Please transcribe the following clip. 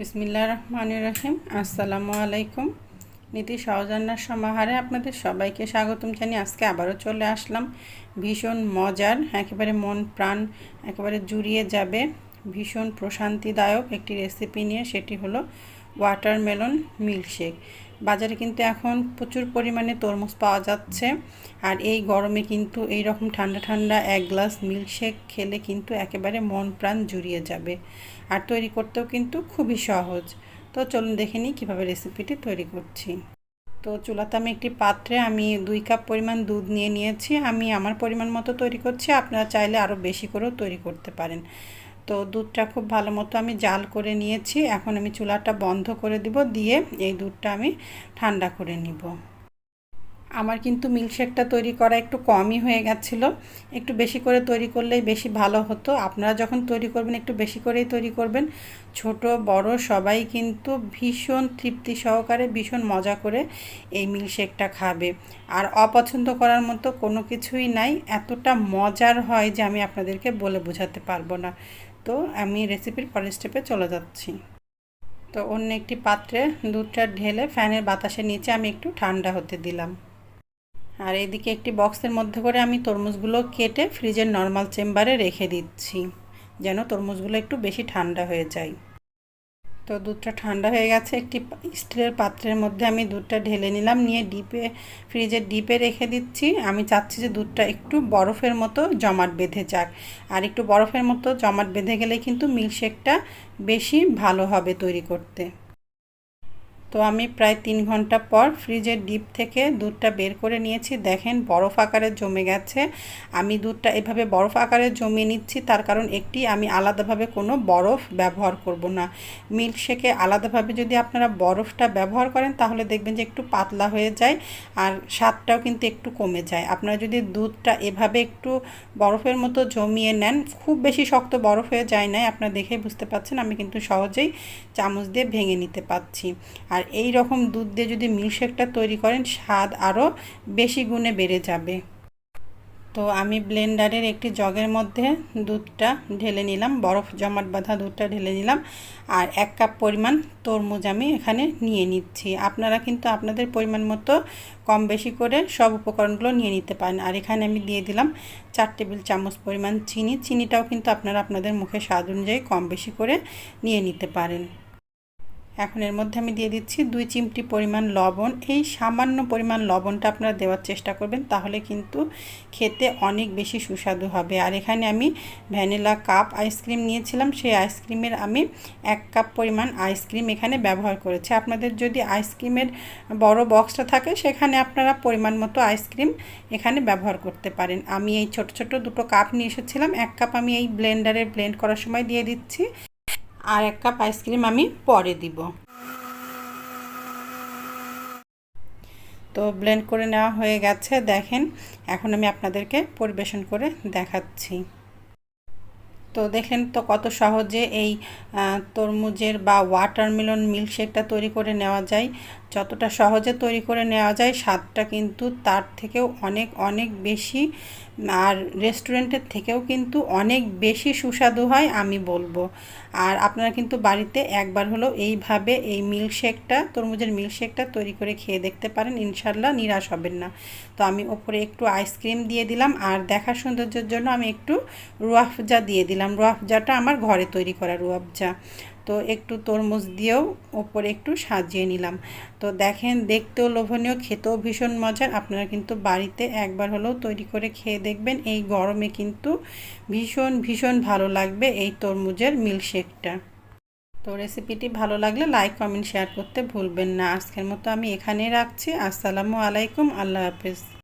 বিসমিল্লা রহমান রহিম। আসসালামু আলাইকুম। নীতি সহজান্নার সমাহারে আপনাদের সবাইকে স্বাগতম জানিয়ে আজকে আবারও চলে আসলাম। ভীষণ মজার, একেবারে মন প্রাণ একেবারে জুড়িয়ে যাবে। ভীষণ প্রশান্তিদায়ক একটি রেসিপি নিয়ে সেটি হলো ওয়াটারমেলন মিল্কশেক বাজারে কিন্তু এখন প্রচুর পরিমাণে তরমুজ পাওয়া যাচ্ছে। আর এই গরমে কিন্তু এই রকম ঠান্ডা ঠান্ডা এক গ্লাস মিল্কশেক খেলে কিন্তু একেবারে মন প্রাণ জুড়িয়ে যাবে। আর তৈরি করতেও কিন্তু খুবই সহজ। তো চলুন দেখে নিই কীভাবে রেসিপিটি তৈরি করছি। তো চুলাতে আমি একটি পাত্রে আমি দুই কাপ পরিমাণ দুধ নিয়ে নিয়েছি। আমি আমার পরিমাণ মতো তৈরি করছি। আপনারা চাইলে আরও বেশি করেও তৈরি করতে পারেন। তো দুধটা খুব ভালো মতো আমি জাল করে নিয়েছি। এখন আমি চুলাটা বন্ধ করে দিব, দিয়ে এই দুধটা আমি ঠান্ডা করে নিব। আমার কিন্তু মিল্কশেকটা তৈরি করা একটু কমই হয়ে গেছিল। একটু বেশি করে তৈরি করলেই বেশি ভালো হতো। আপনারা যখন তৈরি করবেন, একটু বেশি করেই তৈরি করবেন। ছোট, বড় সবাই কিন্তু ভীষণ তৃপ্তি সহকারে, ভীষণ মজা করে এই মিল্কশেকটা খাবে। আর অপছন্দ করার মতো কোনো কিছুই নাই। এতটা মজার হয় যে আমি আপনাদেরকে বলে বোঝাতে পারব না। তো আমি রেসিপির পরের স্টেপে চলে যাচ্ছি। তো অন্য একটি পাত্রে দুধটা ঢেলে ফ্যানের বাতাসের নিচে আমি একটু ঠান্ডা হতে দিলাম। আর এদিকে একটি বক্সের মধ্যে করে আমি তরমুজগুলো কেটে ফ্রিজের নর্মাল চেম্বারে রেখে দিচ্ছি, যেন তরমুজগুলো একটু বেশি ঠান্ডা হয়ে যায়। তো দুধটা ঠান্ডা হয়ে গেছে। একটি স্টিলের পাত্রের মধ্যে আমি দুধটা ঢেলে নিলাম, নিয়ে ডিপে, ফ্রিজের ডিপে রেখে দিচ্ছি। আমি চাচ্ছি যে দুধটা একটু বরফের মতো জমাট বেঁধে যাক। আর একটু বরফের মতো জমাট বেঁধে গেলে কিন্তু মিল্কশেকটা বেশি ভালো হবে তৈরি করতে। তো আমি প্রায় তিন ঘণ্টা পর ফ্রিজের ডিপ থেকে দুধটা বের করে নিয়েছি। দেখেন বরফ আকারে জমে গেছে। আমি দুধটা এভাবে বরফ আকারে জমিয়ে নিচ্ছি, তার কারণ একটি আমি আলাদাভাবে কোনো বরফ ব্যবহার করব না। মিল্কশেকে আলাদাভাবে যদি আপনারা বরফটা ব্যবহার করেন, তাহলে দেখবেন যে একটু পাতলা হয়ে যায় আর স্বাদটাও কিন্তু একটু কমে যায়। আপনারা যদি দুধটা এভাবে একটু বরফের মতো জমিয়ে নেন, খুব বেশি শক্ত বরফ হয়ে যায় নাই, আপনারা দেখেই বুঝতে পাচ্ছেন আমি কিন্তু সহজেই চামচ দিয়ে ভেঙে নিতে পাচ্ছি আর আর এই রকম দুধ দিয়ে যদি মিল্কশেকটা তৈরি করেন, স্বাদ আরও বেশি গুণে বেড়ে যাবে। তো আমি ব্লেন্ডারের একটি জগের মধ্যে দুধটা ঢেলে নিলাম, বরফ জমাট বাঁধা দুধটা ঢেলে নিলাম। আর এক কাপ পরিমাণ তরমুজ আমি এখানে নিয়ে নিচ্ছি। আপনারা কিন্তু আপনাদের পরিমাণ মতো কম বেশি করে সব উপকরণগুলো নিয়ে নিতে পারেন। আর এখানে আমি দিয়ে দিলাম চার টেবিল চামচ পরিমাণ চিনি। চিনিটাও কিন্তু আপনারা আপনাদের মুখে স্বাদ অনুযায়ী কম বেশি করে নিয়ে নিতে পারেন। এখন এর মধ্যে আমি দিয়ে দিচ্ছি দুই চিমটি পরিমাণ লবণ। এই সামান্য পরিমাণ লবণটা আপনারা দেওয়ার চেষ্টা করবেন, তাহলে কিন্তু খেতে অনেক বেশি সুস্বাদু হবে। আর এখানে আমি ভ্যানিলা কাপ আইসক্রিম নিয়েছিলাম, সেই আইসক্রিমের আমি এক কাপ পরিমাণ আইসক্রিম এখানে ব্যবহার করেছি। আপনাদের যদি আইসক্রিমের বড় বক্সটা থাকে, সেখানে আপনারা পরিমাণ মতো আইসক্রিম এখানে ব্যবহার করতে পারেন। আমি এই ছোট ছোট দুটো কাপ নিয়ে এসেছিলাম, এক কাপ আমি এই ব্লেন্ডারে ব্লেন্ড করার সময় দিয়ে দিচ্ছি। আর এক কাপ আইসক্রিম আমি পরে দিব। তো ব্লেন্ড করে নেওয়া হয়ে গেছে, দেখেন। এখন আমি আপনাদেরকে পরিবেশন করে দেখাচ্ছি। তো দেখেন তো কত সহজে এই তরমুজের বা ওয়াটারমেলন মিল্কশেকটা তৈরি করে নেওয়া যায়। যতটা সহজে তৈরি করে নেওয়া যায়, স্বাদটা কিন্তু তার থেকেও অনেক অনেক বেশি। আর রেস্টুরেন্টের থেকেও কিন্তু অনেক বেশি সুস্বাদু হয়, আমি বলব। আর আপনারা কিন্তু বাড়িতে একবার হলেও এইভাবে এই মিল্কশেকটা তরমুজের মিল্কশেকটা তৈরি করে খেয়ে দেখতে পারেন। ইনশাল্লাহ নিরাশ হবেন না। তো আমি ওপরে একটু আইসক্রিম দিয়ে দিলাম। আর দেখার সৌন্দর্যের জন্য আমি একটু রুয়াফজা দিয়ে দিলাম। রুয়াফজাটা আমার ঘরে তৈরি করা রুয়াফজা তো একটু তরমুজ দিয়েও ওপরে একটু সাজিয়ে নিলাম। তো দেখেন, দেখতেও লোভনীয়, খেতেও ভীষণ মজার। আপনারা কিন্তু বাড়িতে একবার হলেও তৈরি করে খেয়ে দেখবেন। এই গরমে কিন্তু ভীষণ ভীষণ ভালো লাগবে এই তরমুজের মিল্কশেকটা। তো রেসিপিটি ভালো লাগলে লাইক, কমেন্ট, শেয়ার করতে ভুলবেন না। আজকের মতো আমি এখানেই রাখছি। আসসালামু আলাইকুম। আল্লাহ হাফিজ।